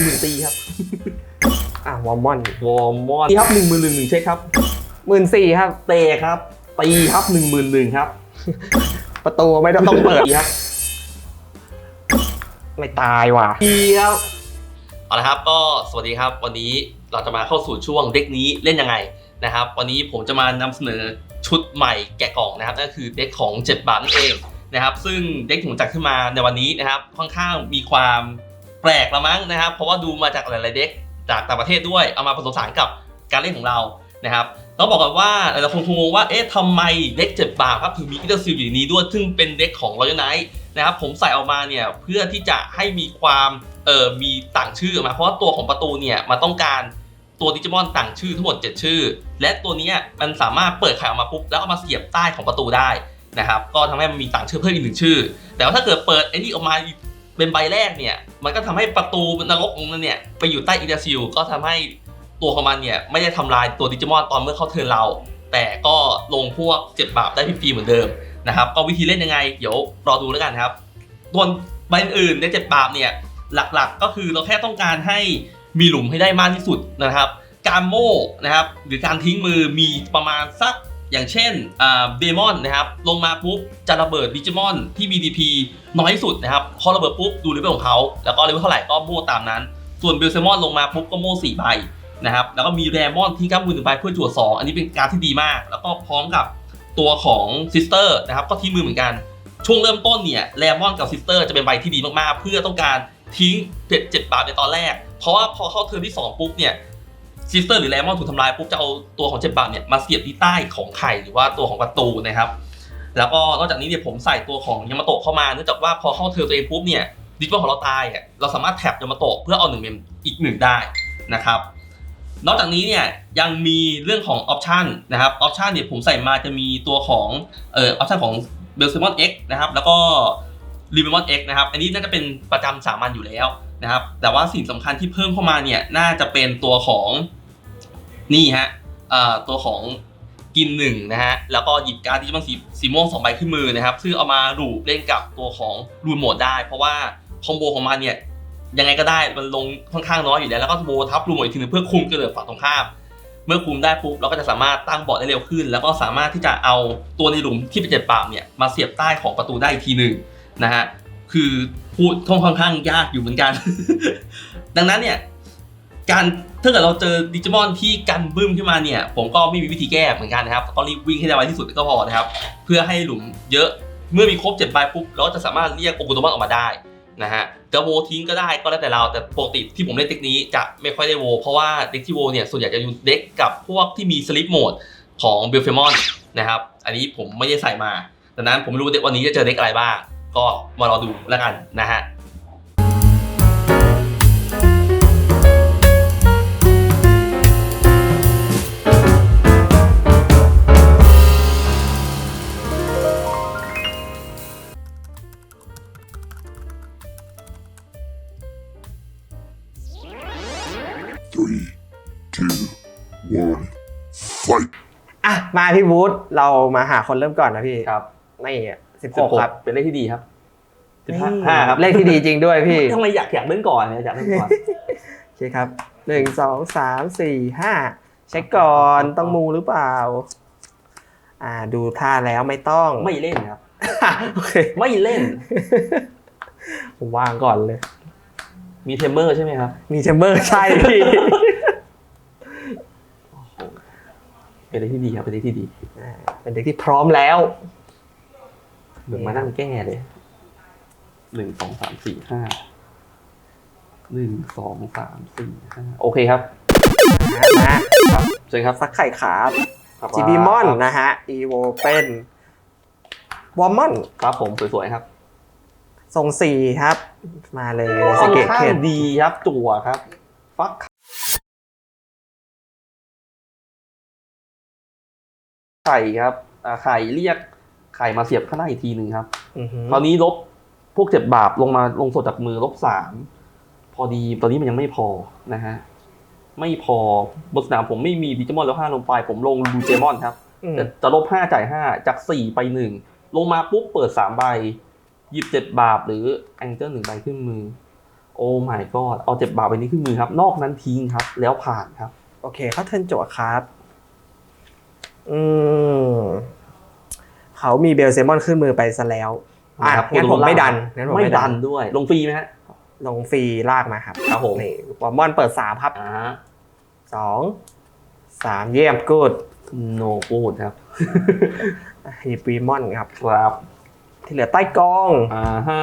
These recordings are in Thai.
มื่นหนึ่งตีครับ อะวอร์มอนวอร์มอนตีครับหนึ่งหมื่นหนึ่งหนึ่งเช็คครับหมื่นสี่ครับ เตะครับ ตีครับหนึ่งหมื่นหนึ่งครับ ประตูไม่ต้องต้องเปิดตีครับ ไม่ตายว่ะตีครับเอาละครับก็สวัสดีครับ วันนี้เราจะมาเข้าสู่ช่วงเด็กนี้เล่นยังไงนะครับ วันนี้ผมจะมานำเสนอชุดใหม่แกะกล่องนะครับนั่นก็คือเด็กของเจ็ดบาทนั่นเองนะครับ ซึ่งเด็กที่ผมจัดขึ้นมาในวันนี้นะครับ ค่อนข้างมีความ แปลกละมั้งนะครับ เพราะว่าดูมาจากหลายๆเด็กจากต่างประเทศด้วยเอามาผสมผสานกับการเล่นของเรานะครับต้องบอกกันว่าหลายๆคนคงงงว่าเอ๊ะทำไมเด็กเจ็ดบาทครับถึงมีอิตาซิลอยู่ในนี้ด้วย ซึ่งเป็นเด็กของรอยัลไนท์นะครับผมใส่ออกมาเนี่ยเพื่อที่จะให้มีความเอ่อมีต่างชื่อมาเพราะว่าตัวของประตูเนี่ยมันต้องการตัวดิจิมอนต่างชื่อทั้งหมด 7 ชื่อ และตัวนี้มันสามารถเปิดขายออกมาปุ๊บแล้วเอามาเสียบใต้ของประตูได้นะครับก็ทำให้มันมีต่างชื่อเพิ่มอีกหนึ่งชื่อ แต่ว่าถ้าเกิดเปิดไอ้นี่ออกมา เป็นใบแรกเนี่ย มันก็ทำให้ประตูนรกองนั้นเนี่ยไปอยู่ใต้อิตาซิลก็ทำให้ตัวของมันเนี่ยไม่ได้ทำลายตัวดิจิมอนตอนเมื่อเข้าเทิร์นเรา แต่ก็ลงพวกเจ็ดบาปได้ฟรีเหมือนเดิมนะครับก็วิธีเล่นยังไง เดี๋ยวรอดูแล้วกันครับส่วนใบอื่นในเจ็ดบาปเนี่ยหลักๆก็คือเราแค่ต้องการให้มีหลุมให้ได้มากที่สุดนะครับ การโม่นะครับหรือการทิ้งมือมีประมาณสัก อย่างเช่นเดมอนนะครับลงมาปุ๊บจะระเบิดดิจิมอนที่มี DP น้อยที่สุดนะครับพอระเบิดปุ๊บดูเลเวลของเขาแล้วก็เลเวลเท่าไหร่ก็โม่ตามนั้น ส่วนเบลเซมอนลงมาปุ๊บก็โม่สี่ใบนะครับแล้วก็มีแรมอนที่ก้ามือหนึ่งใบเพื่อจั่วสองอันนี้เป็นการที่ดีมาก แล้วก็พร้อมกับตัวของซิสเตอร์นะครับก็ที่มือเหมือนกันช่วงเริ่มต้นเนี่ยแรมอนกับซิสเตอร์จะเป็นใบที่ดีมากๆ เพื่อต้องการทิ้งเจ็ดเจ็ดบาทในตอนแรก เพราะว่าพอเข้าเทิร์ที่ 2 ปุ๊บเนี่ย ซิสเตอร์หรือแรมอนถูกทำลายปุ๊บจะเอาตัวของเจ็ดบาทเนี่ยมาเสียบที่ใต้ของไข่หรือว่าตัวของประตูนะครับ แล้วก็นอกจากนี้เนี่ยผมใส่ตัวของยามาโตะเข้ามาเนื่องจากว่าพอเข้าเทิร์ตัวเองปุ๊บเนี่ยดิจิทัลของเราตายอะเราสามารถแท็บยามาโตะเพื่อเอาหนึ่งเมมอีกหนึ่งได้นะครับ นอกจากนี้เนี่ยยังมีเรื่องของออปชันนะครับออปชันเนี่ยผมใส่มาจะมีตัวของเอ่อออปชันของเบลเซมอน X นะครับแล้วก็รีเบมอน X นะครับอันนี้น่าจะเป็นประจำสามัญอยู่แล้วนะครับแต่ว่าสิ่งสำคัญที่เพิ่มเข้ามาเนี่ยน่าจะเป็นตัวของ นี่ฮะตัวของกินหนึ่งนะฮะ แล้วก็หยิบการ์ดดิจิมอนสีสีม่วงสองใบขึ้นมือนะครับ ซึ่งเอามารูเล่นกับตัวของรูนโหมดได้ เพราะว่าคอมโบของมันเนี่ยยังไงก็ได้มันลงค่อนข้างน้อยอยู่แล้วแล้วก็โบทับรูนหมดอีกทีนึงเพื่อคุมกระเดิดฝั่งตรงข้ามเมื่อคุมได้ปุ๊บเราก็จะสามารถตั้งบอร์ดได้เร็วขึ้น แล้วก็สามารถที่จะเอาตัวในหลุมที่เป็นเจ็ดปากเนี่ยมาเสียบใต้ของประตูได้อีกทีหนึ่งนะฮะคือพูดค่อนข้างยากอยู่เหมือนกัน ดังนั้นเนี่ย การถ้าเกิดเราเจอดิจิมอนที่กันบึ้มขึ้นมาเนี่ย ผมก็ไม่มีวิธีแก้เหมือนกันนะครับต้องรีบวิ่งให้ได้ไวที่สุดก็พอนะครับ เพื่อให้หลุมเยอะเมื่อมีครบเจ็ดใบปุ๊บเราก็จะสามารถเรียกโอกุโตมอนออกมาได้นะฮะจะโวทิ้งก็ได้ก็แล้วแต่เราแต่ปกติที่ผมเล่นเด็กนี้จะไม่ค่อยได้โว เพราะว่าเด็กที่โวเนี่ยส่วนใหญ่จะอยู่เด็กกับพวกที่มีสลิปโหมดของเบลเฟมอนนะครับอันนี้ผมไม่ได้ใส่มาดังนั้นผมไม่รู้ว่าวันนี้จะเจอเด็กอะไรบ้าง ก็มารอดูแล้วกันนะฮะ มาพี่บูธเรามาหาคนเริ่มก่อนนะพี่ครับไม่สิบหกครับเป็นเลขที่ดีครับสิบนี่ห้าครับเลขที่ดีจริงด้วยพี่ทำไมอยากอยากเล่นก่อนเนี่ยอยากเล่นก่อนโอเคครับหนึ่งสองสามสี่ห้าเช็คก่อนต้องมูหรือเปล่า อ่า ดูท่าแล้วไม่ต้องไม่เล่นครับโอเคไม่เล่นผมวางก่อนเลย มีเทมเมอร์ใช่ไหมครับ มีแชมเบอร์ใช่พี่ เป็นเลขที่ดีครับเป็นเลขที่ดีอ่าเป็นเด็กที่พร้อมแล้วเหมือนมานั่งแก้เลยหนึ่งสองสามสี่ห้าหนึ่งสองสามสี่ห้าโอเคครับมาครับเชิญครับสักไข่ขาบครับจีบีมอนนะฮะอีโวเป็นวอร์มอนครับผมสวยๆครับทรงสี่ครับ มาเลยค่สอนเกตข้าเทงนดีครับจั่วครับ ฟักไข่ ครับอ่าไข่เรียกไข่มาเสียบข้างหน้าอีกทีหนึ่งครับอือหือตอนนี้ลบพวกเจ็บบาปลงมาลงสดจากมือลบสามพอดีตอนนี้มันยังไม่พอนะฮะไม่พอบนสนามผมไม่มีดิจิมอนแล้วห้าลงไป ผมลงลูเจมอนครับอืมจะจะลบห้าจ่ายห้าจากสี่ไปหนึ่งลงมาปุ๊บเปิดสามใบหยิบเจ็ดบาปหรือแองเจิลหนึ่งใบขึ้นมือ โอโอ้ my god เอาเจ็บบาปไปนี้ขึ้นมือครับ นอกนั้นทิ้งครับ แล้วผ่านครับ โอเคเขาเทิร์นจั่วครับ อืมเขามีเบลเซมอนขึ้นมือไปซะแล้วอะนะครับงั้นผมไม่ดันงั้นผมไม่ไม่ดัดันนด้วย ลงฟรีไหมฮะ ลงฟรีลากมาครับครับผม นี่วอร์มอนเปิดสามครับอ่าสองสามเยี่ยมกูดโนกูดครับฮีปีมอนครับ ครับที่เหลือใต้กอง อ่าฮะ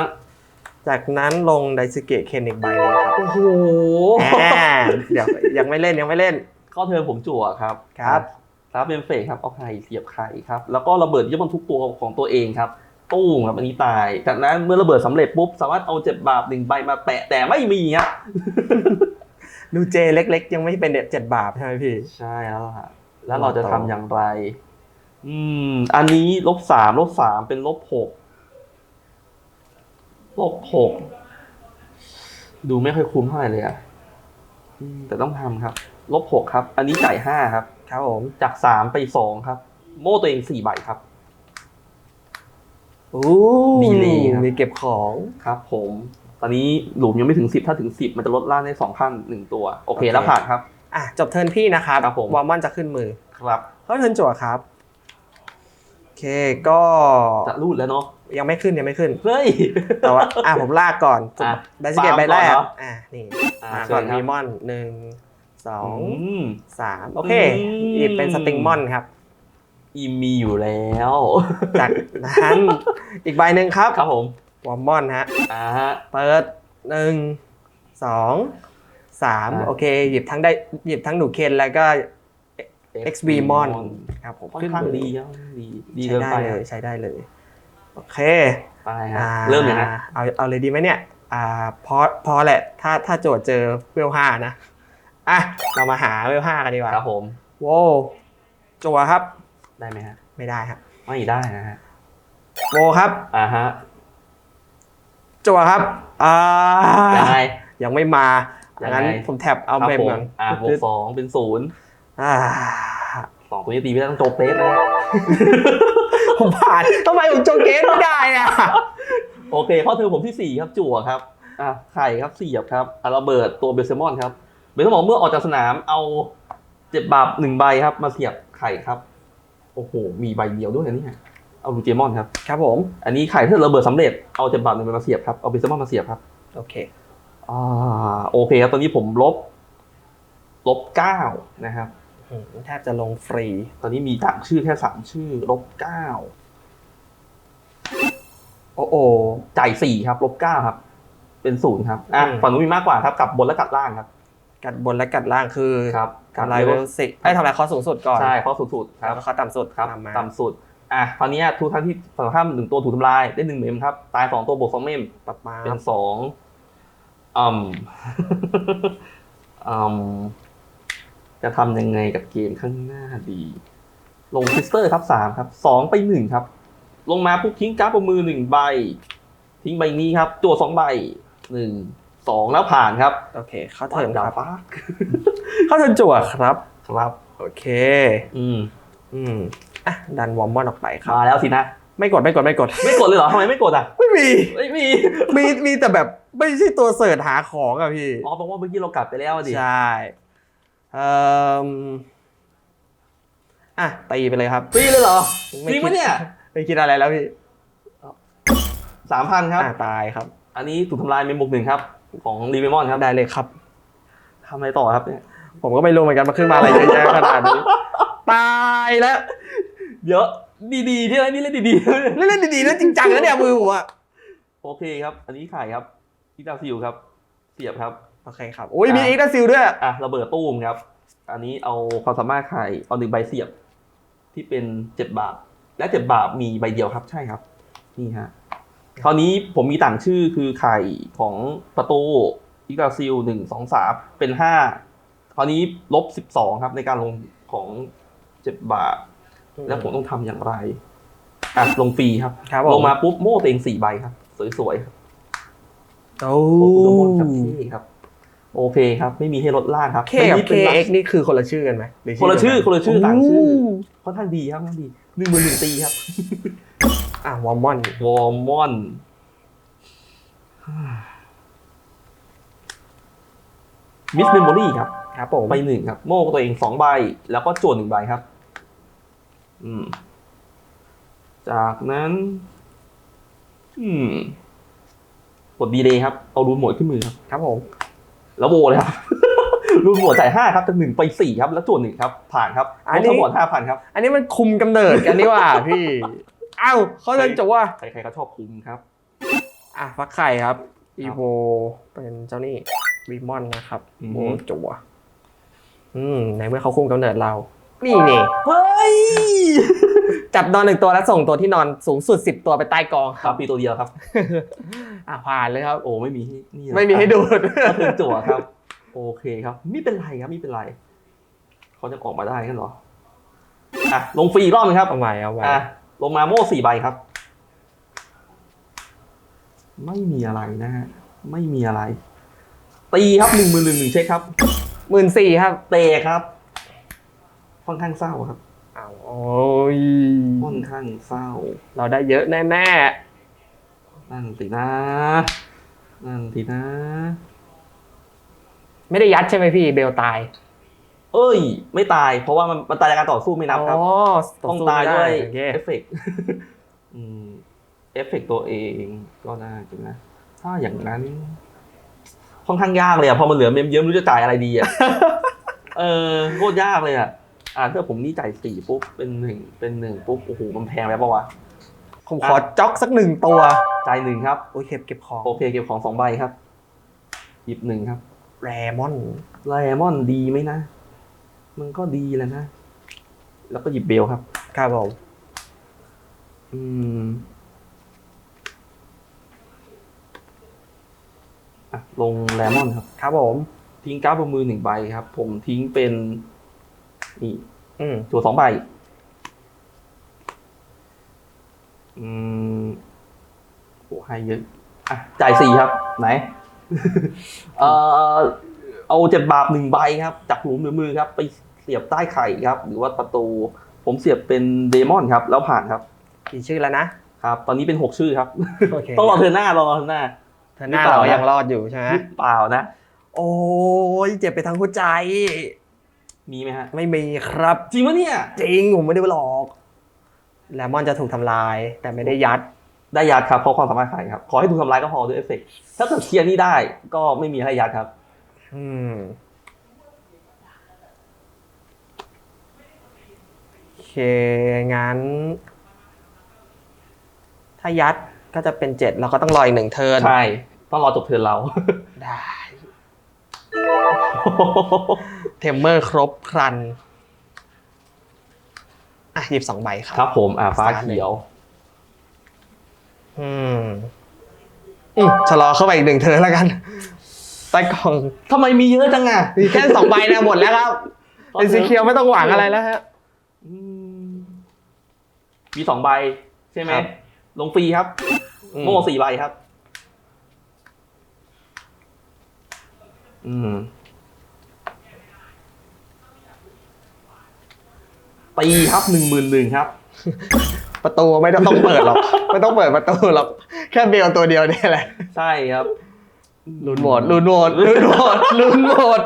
จากนั้นลงไดซึเกะเคนอีกใบเลยครับโอ้โห อ่าเดี๋ยวยังไม่เล่นยังไม่เล่น เข้าเทิร์นผมจั่วครับครับ ครับเป็นเฟกครับเอาไข่เสียบไข่ครับแล้วก็ระเบิดยึดบนทุกตัวของตัวเองครับตู้มครับอันนี้ตาย จากนั้นเมื่อระเบิดสำเร็จปุ๊บสามารถเอาเจ็บบาปหนึ่งใบมาแปะแต่ไม่มีครับดูเจเล็ก ๆ ยังไม่เป็นเด็ดเจ็ดบาทใช่ไหมพี่ ใช่แล้วล่ะแล้วเราจะทำอย่างไร อืม อันนี้ลบสามลบสามเป็นลบหกลบหกดูไม่ค่อยคุ้มเท่าไหร่เลยอะอืมแต่ต้องทำครับ ลบหกครับ อันนี้จ่ายห้าครับ ครับผม จากสามไปสองครับ โม่ตัวเองสี่ใบครับอู้ดีเลยครับ มีเก็บของ ครับผม ตอนนี้หลุมยังไม่ถึงสิบถ้าถึงสิบมันจะลดล่างได้สองขั้นหนึ่งตัว โอเคแล้วผ่านครับ อะจบเทิร์นพี่นะครับครับผม วอร์มอนจะขึ้นมือครับ เขาเทิร์นจั่วครับ โอเคก็จะรูดแล้วเนาะ ยังไม่ขึ้นยังไม่ขึ้น เฮ้ย แต่ว่าอะผมลากก่อนอะไดสเกตใบแรกฟาร์มก่อนเหรออะนี่อ่ามาเชิก่อนญครับ มีมอนหนึ่ง สองอืมสามโอเคอืมหยิบเป็นสติงมอนครับ อีมีอยู่แล้ว จากนั้นอีกใบหนึ่งครับครับผมวอร์มอนฮะอ่าฮะเปิดหนึ่งสองสามอะโอเค หยิบทั้งได้หยิบทั้งหนูเคนแล้วก็ XV มอนครับผมค่อนข้างดีครับดีดีใช้เกินได้ไปเลยอะใช้ได้เลย โอเคไปฮะอ่าเริ่มเลยนะเอาเอาเลยดีไหมเนี่ยอ่าพอพอแหละถ้าถ้าโจทย์เจอเวลห้านะ อะ เรามาหาเวลห้ากันดีกว่าครับผมโว้วจัวครับ ได้ไหมฮะไม่ได้ครับไม่ได้นะฮะโวครับ อ่าฮะจัวครับอ่ายังไง ยังไม่มายัดังงไงนั้นผมแท็บเอาครับเมมผมก่อนอ่าบวกสองเป็นศูนย์อ่าสองตัวนี้ตีไม่ได้ต้องโจบเตสนะฮะผมผ่านทำไมผมโจเกตไม่ได้อะโอเคข้อเทอมผมที่สี่ครับจั่วครับอะไข่ครับเสียบครับอะระเบิดตัวเบลเซมอนครับ เบลเซมอนเมื่อออกจากสนามเอาเจ็บบาปหนึ่งใบครับ มาเสียบไข่ครับ โอ้โห มีใบเดียวด้วยนะเนี่ยเอาลูเจมอนครับ ครับผม อันนี้ไข่เพื่อระเบิดสำเร็จ เอาเจ็บบาปหนึ่งใบมาเสียบครับ เอาเบลเซมอนมาเสียบครับ โอเค อ่า โอเคครับ ตอนนี้ผมลบ ลบเก้านะครับอืมแทบจะลงฟรี ตอนนี้มีต่างชื่อแค่สามชื่อ ลบเก้า โอ้โอจ่ายสี่ครับ ลบเก้าครับ เป็นศูนย์ครับ อะอืมฝั่งนู้นมีมากกว่าครับ กลับบนและกลับล่างครับ กัดบนและกัดล่างคือครับทำลายเวลสิให้ทำลายคอสูงสุดก่อนใช่ข้อสูงสุดคแล้รัวบก็คอต่ำสุดครับตามมาต่ำสุดอะคราวเนี้ยทุกท่านที่ฝั่งข้ามหนึ่งตัวถูกทำลายได้หนึ่งเมมครับ ตายสองตัวบวกสองเมมปรับมาเป็นสองอืมอืมจะทำยังไงกับเกมข้างหน้าดี ลงซิสเตอร์ครับสามครับสองไปหนึ่งครับ ลงมาปุ๊บทิ้งการ์ดบนมือหนึ่งใบ ทิ้งใบนี้ครับจั่วสองใบหนึ่ง สองแล้วผ่านครับโอเค เข้าเทิร์นดาครับฟ้าเข้าเทิร์นจั่วครับครับโอเค อืมอืมอะดันวอร์มอนออกไปครับมาแล้วสินะไม่กดไม่กดไม่กด ไม่กดเลยเหรอทำไมไม่กดอะไม่มีไม่มีมีมีแต่แบบไม่ใช่ตัวเสิร์ชหาของอะพี่อ๋อแปลว่าเมื่อกี้เรากลับไปแล้วอะดิใช่เอ่ออะตีไปเลยครับฟรีเลยเหรอไม่จริงคิปะดเนี่ยไม่คิดอะไรแล้วพี่สามพันครับอะตายครับ อันนี้ถูกทำลายเมมบุกหนึ่งครับ ของรีเมมอนครับได้เลยครับทำอะไรต่อครับเนี่ยผมก็ไม่รู้เหมือนกันมาขึ้นมาอะไรเยอะแยะขนาดนี้ตายแล้วเยอะดีๆที่ไรนี่เล่นดีเล่นๆดีๆแล้วจริงจังนะเนี่ยมือผมอะๆโอเคครับ อันนี้ขายครับที่ดาวซิลครับเสียบครับโอเคครับอุ้ยมีอะอีกนะซิลด้วยอะระเบิดตู้มครับ อันนี้เอาความสามารถขายเอาหนึ่งใบเสียบ ที่เป็นเจ็ดบาท และเจ็ดบาทมีใบเดียวครับ ใช่ครับ นี่ฮะ คราวนี้ผมมีต่างชื่อคือไข่ของประตูอิกาซิลหนึ่งสองสามเป็นห้าคราวนี้ลบสิบสองครับ ในการลงของเจ็ดบาท แล้วผมต้องทำอย่างไรอะลงฟรีครับ ครับผม ลงมาปุ๊บโม่ตัวเองสี่ใบครับ สวยๆครับโอ้โอ้โหครับเท่ครับ โอเคครับ ไม่มีให้ลดล่างครับเคกับไม่เคมีป็นเอ็กนี่คือคนละชื่อกันไหมหรืคนละชื่อเดียวกัคนละชื่อต่างชื่อโค่อนข้างดีครับค่อนข้างดีหนึ่งหมื่นหนึ่งตีครับ อะวอร์มอนวอร์มอน มิสเมมโมรี่ครับครับผมใบหนึ่งครับ โม่ตัวเองสองใบ แล้วก็โจทย์หนึ่งใบครับ อืม จากนั้น อืมกดดีเลยครับ เอารูนโหมดขึ้นมือครับ ครับผม แล้วโบเลยครับรูนโหมดจ่ายห้าครับจากหนึ่งไปสี่ครับ แล้วโจทย์หนึ่งครับ ผ่านครับอันนี้ทั้งหมดห้าพันครับ อันนี้มันคุมกำเนิดกันนี่หว่าพี่เอ้าเขาเล่นจัวใครๆก็ชอบคุมครับอะฟักไข่ครับอีโวเป็นเจ้านี่วีมอนนะครับอืมโบจัวอืมในเมื่อเขาคุมกำเนิดเรา นี่นี่เฮ้ยจับนอนหนึ่งตัวแล้วส่งตัวที่นอนสูงสุดสิบตัวไปใต้กองครับปีตัวเดียวครับ อะผ่านเลยครับ โอ้ไม่มีให้นี่นะไม่มีให้ดูด ก็คือจั่วครับ โอเคครับไม่เป็นไรครับไม่เป็นไรเขาจะออกมาได้กันเหรออะลงฟรีอีกรอบนึงครับ เอาใหม่เอาใหม่อะ ลงมาโม่สี่ใบครับ ไม่มีอะไรนะฮะไม่มีอะไร ตีครับหนึ่งมือหนึ่งหนึ่งเช็คครับหมื่นสี่ครับ เตะครับค่อนข้างเศร้าครับอ้าวโอ้ยค่อนข้างเศร้า เราได้เยอะแน่นั่นสินะนั่นสินะ ๆ ไม่ได้ยัดใช่ไหมพี่เบลตาย เอ้ย ไม่ตาย เพราะว่ามันมันตายจากการต่อสู้ไม่นับครับ อ๋อต้องสู้ตายไม่ได้วยโอเคเอฟเฟกต์อืมเอฟเฟกต์ตัวเองก็ได้จริงนะ ถ้าอย่างนั้น ค่อนข้างยากเลยอะพอมันเหลือเมมเยอะไม่รู้จะจ่ายอะไรดีอะเออโคตรยากเลยอะอ่าถ้าผมนี่จ่ายสี่ปุ๊บ เป็นหนึ่งเป็นหนึ่งปุ๊บ โอ้โห มันแพงไปปะวะ ผมขอจ็อกสักหนึ่งตัว จ่ายหนึ่งครับ โอ้ยเก็บเก็บของโอเคเก็บของสองใบครับ หยิบหนึ่งครับ แรมอน ไลมอนดีไหมนะ มันก็ดีแหล้วนะ แล้วก็หยิบเบลครับครับผมอืมอะลงแลมอนครับ ครับผม ทิ้งการ์ดบนมือหนึ่งใบครับ ผมทิ้งเป็นนี่อืมจั่วสองใบ อืมโอ้ให้เยอะอะจ่ายสี่ครับ ไหน เอ่อเอาเจ็ดบาทหนึ่งใบครับ จากหลุมหรือมือครับ ไป เสียบใต้ไข่ครับ หรือว่าประตู ผมเสียบเป็นเดมอนครับ แล้วผ่านครับกี่ชื่อแล้วนะครับ ตอนนี้เป็นหกชื่อครับ โอเคต้องรอเธอหน้ารอเธอหน้าเธอหน้าเรายังรอดอยู่ใช่ไหมหรือเปล่านะ โอ้ยเจ็บไปทั้งหัวใจ มีไหมฮะ ไม่มีครับ จริงปะเนี่ย จริงผมไม่ได้หลอกแลมอนจะถูกทำลาย แต่ไม่ได้ยัดได้ยัดครับเพราะความสามารถขายครับ ขอให้ถูกทำลายก็พอด้วยเอฟเฟกต์ถ้าเกิดเคลียร์นี่ได้ก็ไม่มีให้ยัดครับ อืมโอเค งั้น ถ้ายัดก็จะเป็นเจ็ดเราก็ต้องรออีกหนึ่งเทิร์นใช่ ต้องรอจบเทิร์นเรา ได้ เทมเมอร์ครบครัน อะหยิบสองใบครับ ครับผมอ่าฟ้าเขียว อืมอืมชะลอเข้าไปอีกหนึ่งเทิร์นแล้วกันใต้กล่องทำไมมีเยอะจังอะ มีแค่สองใบนะหมดแล้วครับ เป็นสีเขียวไม่ต้องหวังอะไรแล้วฮะ อืม มีสองใบ ใช่ไหมครับ ลงฟรีครับ อืมโม่สี่ใบครับ อืมตีครับหนึ่งหมื่นหนึ่งครับ ประตูไม่ต้องต้องเปิดหรอก ไม่ต้องเปิดประตูหรอก แค่เบลตัวเดียวเนี่ยแหละใช่ครับลุ้นโหวตลุ้นโหวตลุ้นโหวตลุ้นโหวต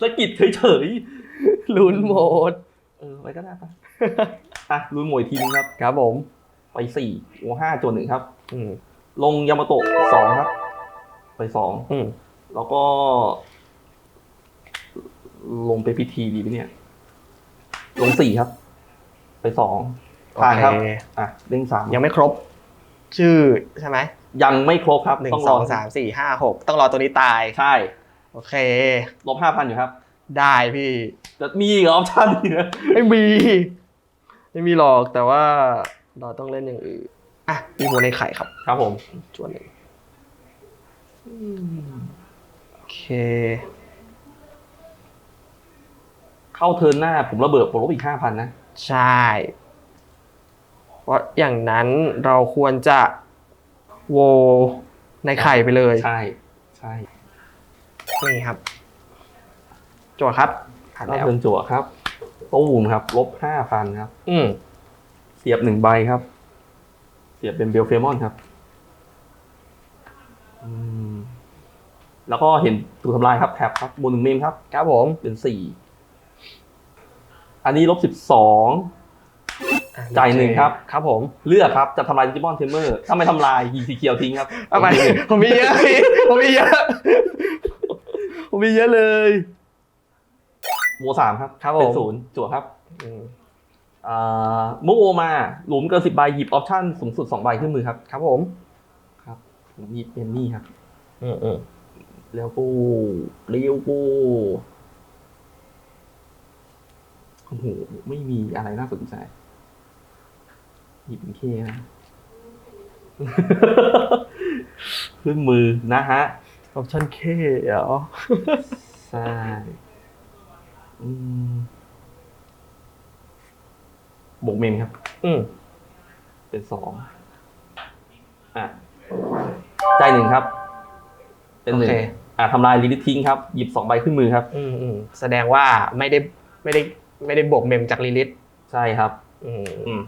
สะกิดเฉยลุ้นโหวตๆเออไว้ก็ได้ปะ อะรุนหมวยทีนึงครับครับผมไปสี่โอ้ห้าจนหนึ่งครับ อืมลงยามาโตะสองครับ ไปสองอืมแล้วก็ ลงไปพิธีดีไหมเนี่ย ลงสี่ครับ ไปสองผ่านครับ โอเคอะเด้งสามยังไม่ครบ ชื่อใช่ไหมยังไม่ครบครับหนึ่งต้องสรอองสามสี่ห้าหกต้องรอตัวนี้ตาย ใช่โอเค ลบห้าพันอยู่ครับ ได้พี่ จะมีอีกออปชั่นอีกนะ ไม่มี ไม่มีหรอกแต่ว่าเราต้องเล่นอย่างอื่นอะมีหัวในไข่ครับครับผมจวนหนึ่งโอเค เข้าเทิร์นหน้า ผมระเบิดผมลบอีกห้าพันนะ ใช่ เพราะอย่างนั้นเราควรจะโวในไข่ไปเลย ใช่ใช่นี่ครับจวดครับผ่านเข้าแล้วเทิร์นจั่วครับ ตู้มครับ ลบห้าพันครับ อืมเสียบหนึ่งใบครับ เสียบเป็นเบลเฟมอนครับ อืม แล้วก็เห็นถูกทำลายครับแท็บครับบนหนึ่งเมมครับ ครับผม เป็นสี่ อันนี้ลบสิบสองอะจ่ายหนึ่งครับ ครับผมเลือกครับ จะทำลายดิจิมอนเทมเมอร์ถ้าไม่ทำลายยิงสีเขียวทิ้งครับ เอาไปผมมีเยอะพี่ผมมีเยอะ ผมมีเยอะเลย โมสามครับครับผม เป็นศูนย์จั่วครับอืมอ่ามุกโอมาหลุมเกินสิบใบหยิบออปชั่นสูงสุดสองใบขึ้นมือครับครับผมผมหยิบเป็นนี่ครับ อืมอืมแล้วกูเลี้ยวกูโอ้โหไม่มีอะไรน่าสนใจ หยิบเป็นเคนะ ขึ้นมือนะฮะ ออปชั่นเคเหรอ ใช่อืม บวกเมมครับ อืมเป็นสองอะใจายหนึ่งครับ เป็นหนึ่งโอเค อะทำลายลิลิททิ้งครับ หยิบสองใบขึ้นมือครับ อืมอืมแสดงว่าไม่ได้ไม่ได้ไม่ได้บวกเมมจากลิลิตใช่ครับ อืมอืม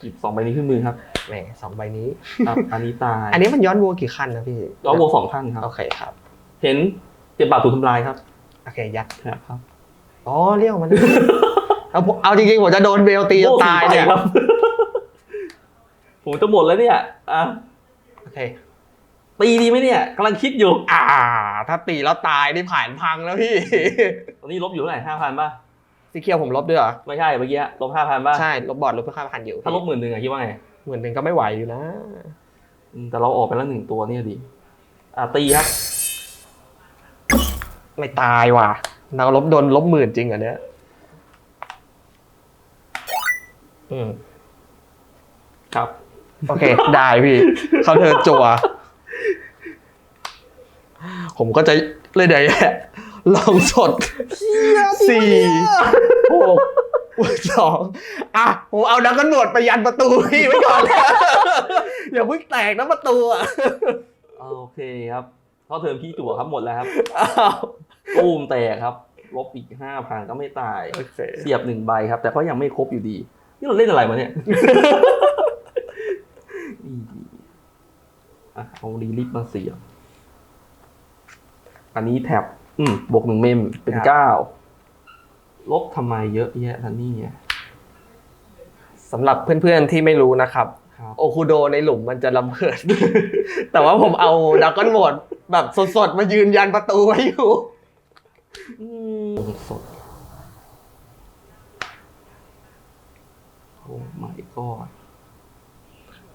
หยิบสองใบนี้ขึ้นมือครับ แหมสองใบนี้ ครับ อันนี้ตายอันนี้มันย้อนวัวกี่ขั้นนะพี่แล้วโวสองท่านครับ โอเคครับ เห็นเจ็บบาทถูกทำลายครับโอเคยัด ครับครับ อ๋อเรียกออกมาเลยเอาผมเอาจริงๆผมจะโดนเบลตีจนตายเนี่ยโว้สี่ใบครับผมจะหมดแล้วเนี่ยอะโอเค ตีดีไหมเนี่ยกำลังคิดอยู่อ่า ถ้าตีแล้วตายนี่ผ่านพังแล้วพี่ ตอนนี้ลบอยู่เท่าไหร่ห้าพันป่ะ สีเขียวผมลบด้วยเหรอ ไม่ใช่เมื่อกี้ลบห้าพันป่ะ ใช่ ลบบอร์ดลบเพื่อค่าพันอยู่ถ้าลบหมื่นหนึ่งอะคิดว่าไงเหมือนหนึ่งก็ไม่ไหวอยู่นะ อืมแต่เราออกไปแล้วหนึ่งตัวเนี่ยดิอะตีครับ ไม่ตายว่ะ เราลบโดนลบหมื่นจริงเหรอเนี่ยอืมครับ โอเค ได้พี่ เขาเธอจั่วผมก็จะเล่นไหนลองสดสี่หกสองอะผมเอาดักกันหนวดไปยันประตูพี่ไว้ก่อนนะอย่าเพิ่งแตกนะประตูอะโอเคครับเข้าเทอมพี่จั่วครับหมดแล้วครับอ้าว ตูมแตกครับ ลบอีกห้าพันก็ไม่ตาย โอเคเสียบหนึ่งใบครับ แต่ก็ยังไม่ครบอยู่ดี นี่เราเล่นอะไรมาเนี่ยอีอะเอารีลิฟมาเสียบ อันนี้แท็บ อืมบวกหนึ่งเมม เป็นเก้า ลบทำไมเยอะแยะทันนี่เนี่ยสำหรับเพื่อนๆที่ไม่รู้นะครับ ครับ โอคูโดในหลุมมันจะระเบิด แต่ว่าผมเอาดักกันหมดแบบสดๆ มายืนยันประตูไว้อยู่ อืมสดโอ้ไม่ก็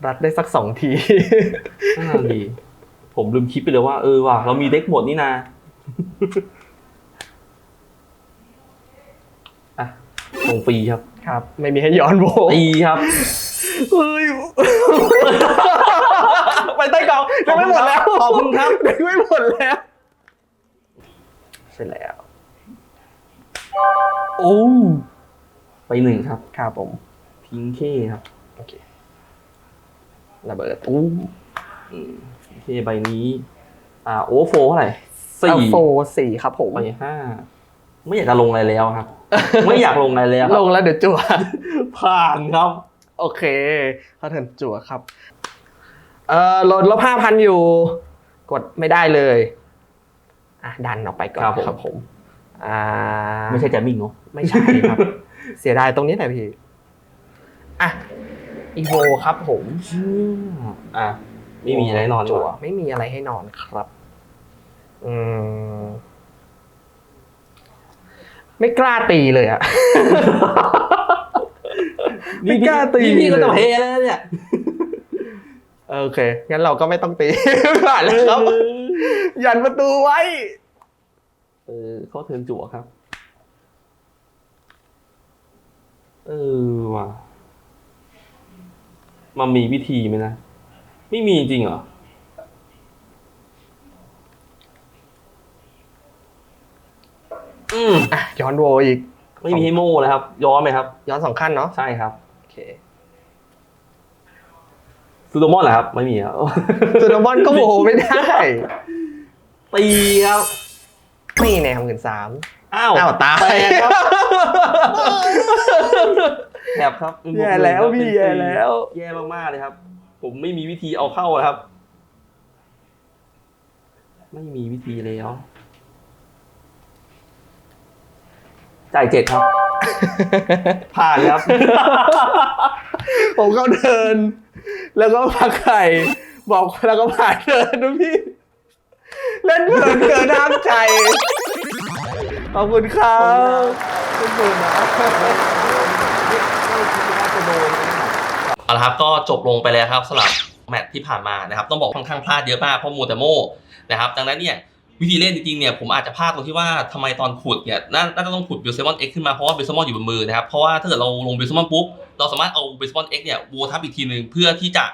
รัดได้สักสองทีน่าดี ผมลืมคิดไปเลยว่า เออว่ะเรามีเด็กหมดนี่นาอะลงฟรีครับ ครับ ไม่มีให้ย้อนโบตีครับเฮ้ยไปใต้กองยังไม่หมดแล้วขอบคุณครับยังไม่หมดแล้ว ใช่แล้ว โอ้ไปหนึ่งครับครับผมพิงเคครับ โอเคระเบิดอู้อืมพิงเคใบนี้ อ่าโอเวอร์โฟเท่าไหร่สี่เอาโฟสี่ครับผมไปห้าไม่อยากจะลงอะไรแล้วครับ ไม่อยากลงอะไรแล้วคลรับงแล้วเดี๋ยวจั่วผ่านครับ โอเคเขาเถินจั่วครับ เอ่อลดลบห้าพันอยู่ กดไม่ได้เลย อะดันออกไปก่อนครับผม ครับผมอ่าไม่ใช่แจมมิ่งเนาะ ไม่ใช่ครับ เสียดายตรงนี้แหละพี่อะอีโวครับผม อะไม่มีอะไรแน่นอนจั่วว่ะไม่มีอะไรให้นอนครับ อืม ไม่กล้าตีเลยอะ ไม่กล้าตีนี่พี่ก็เลยจะเพแล้วเนี่ยโอเค งั้นเราก็ไม่ต้องตี ผ่านแล้วครับ ยันประตูไว้ เออเขาเทิร์นจั่วครับ เออว่ะ มันมีวิธีไหมนะ ไม่มีจริงเหรอ อืมอะย้อนโวอีก ไม่มีให้โม่เลยครับ ย้อนไหมครับ ย้อนสองขั้นเนาะ ใช่ครับ โอเคซูโดมอนเหรอครับ ไม่มีครับ ซูโดมอนก็โวไม่ได้ ตีครับนี่แนวหมื่นสามอ้าวอ้าวตายแตกครับแถบครับเป็นบกแย่แล้วหนึ่งครับพี่เป็นแย่สี่แล้ว แย่มากๆเลยครับ ผมไม่มีวิธีเอาเข้าอะครับ ไม่มีวิธีแล้วจ่ายเจ็ดครับ ผ่านครับ ผมก็เดิน แล้วก็พักไข่บอกแล้วก็ผ่านเดินนะพี่ เล่นเพลินเกินห้ามใจ ขอบคุณครับขอบคุณนะเอาละครับก็จบลงไปแล้วครับสำหรับแมตช์ที่ผ่านมานะครับต้องบอกค่อนข้างพลาดเยอะมากเพราะมัวแต่โมนะครับดังนั้นเนี่ยวิธีเล่นจริงๆเนี่ยผมอาจจะพลาดตรงที่ว่าทำไมตอนขุดเนี่ยน่าน่าจะต้องขุดบิลเซมอนเอ็กขึ้นมาเพราะว่าบิลเซมอนอยู่บนมือนะครับเพราะว่าถ้าเกิดเราลงบิลเซมอนปุ๊บเราสามารถเอาบิลเซมอนเอ็กเนี่ยโวทับอีกทีหนึ่งเพื่อที่จะ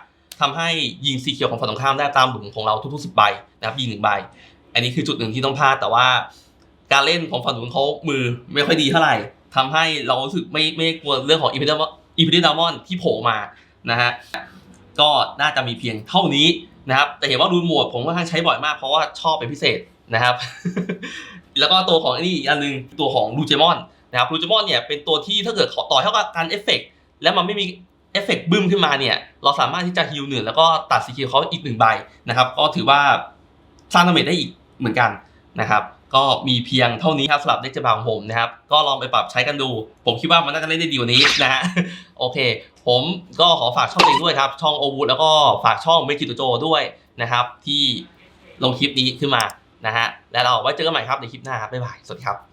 ทำให้ยิงสีเขียวของฝั่งตรงข้ามได้ตามหลุมของเราทุกๆสิบใบนะครับยิงหนึ่งใบ อันนี้คือจุดหนึ่งที่ต้องพลาดแต่ว่าการเล่นของฝั่งนู้นเขามือไม่ค่อยดีเท่าไหร่ทำให้เรารู้สึกไม่ไม่กลัวเรื่องของอีพิเดอีพิเดมอนที่โผล่มานะฮะก็น่าจะมีเพียงเท่านี้นะครับ แต่เห็นว่ารูนหมวดผมค่อนข้างใช้บ่อยมากเพราะว่าชอบเป็นพิเศษนะครับ แล้วก็ตัวของอ้นี่อีกอันหนึงตัวของลูเจมอนนะครับลูเจมอนเนี่ยเป็นตัวที่ถ้าเกิดขอต่อเท่ากับการเอฟเฟกต์แล้วมันไม่มี เอฟเฟกต์บึ้มขึ้นมาเนี่ย เราสามารถที่จะฮิลหนึ่งแล้วก็ตัดสกิลเขาอีกหนึ่งใบนะครับ ก็ถือว่าสร้างดาเมจได้อีกเหมือนกันนะครับ ก็มีเพียงเท่านี้ครับสำหรับเด็กจะบางของผมนะครับ ก็ลองไปปรับใช้กันดู ผมคิดว่ามันน่าจะเล่นได้ดีกว่านี้นะฮะโอเค ผมก็ขอฝากช่องเองด้วยครับ ช่องโอวูดแล้วก็ฝากช่องเมคิโตโจด้วยนะครับ ที่ลงคลิปนี้ขึ้นมานะฮะแล้วเราไว้เจอกันใหม่ครับในคลิปหน้าครับบ๊ายบายสวัสดีครับ